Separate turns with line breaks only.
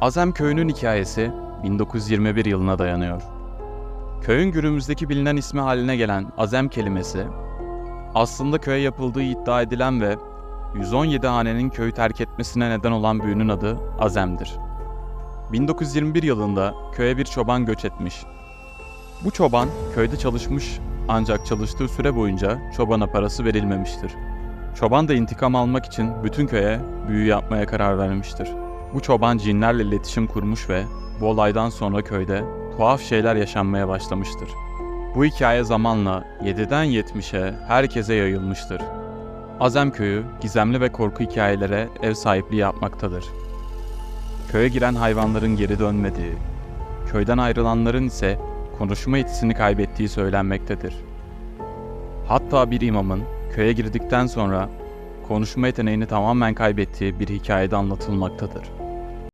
Azem köyünün hikayesi 1921 yılına dayanıyor. Köyün günümüzdeki bilinen ismi haline gelen Azem kelimesi, aslında köye yapıldığı iddia edilen ve 117 hanenin köyü terk etmesine neden olan büyünün adı Azem'dir. 1921 yılında köye bir çoban göç etmiş. Bu çoban köyde çalışmış ancak çalıştığı süre boyunca çobana parası verilmemiştir. Çoban da intikam almak için bütün köye büyü yapmaya karar vermiştir. Bu çoban cinlerle iletişim kurmuş ve bu olaydan sonra köyde tuhaf şeyler yaşanmaya başlamıştır. Bu hikaye zamanla 7'den 70'e herkese yayılmıştır. Azem köyü gizemli ve korku hikayelere ev sahipliği yapmaktadır. Köye giren hayvanların geri dönmediği, köyden ayrılanların ise konuşma yetisini kaybettiği söylenmektedir. Hatta bir imamın köye girdikten sonra konuşma yeteneğini tamamen kaybettiği bir hikayede anlatılmaktadır.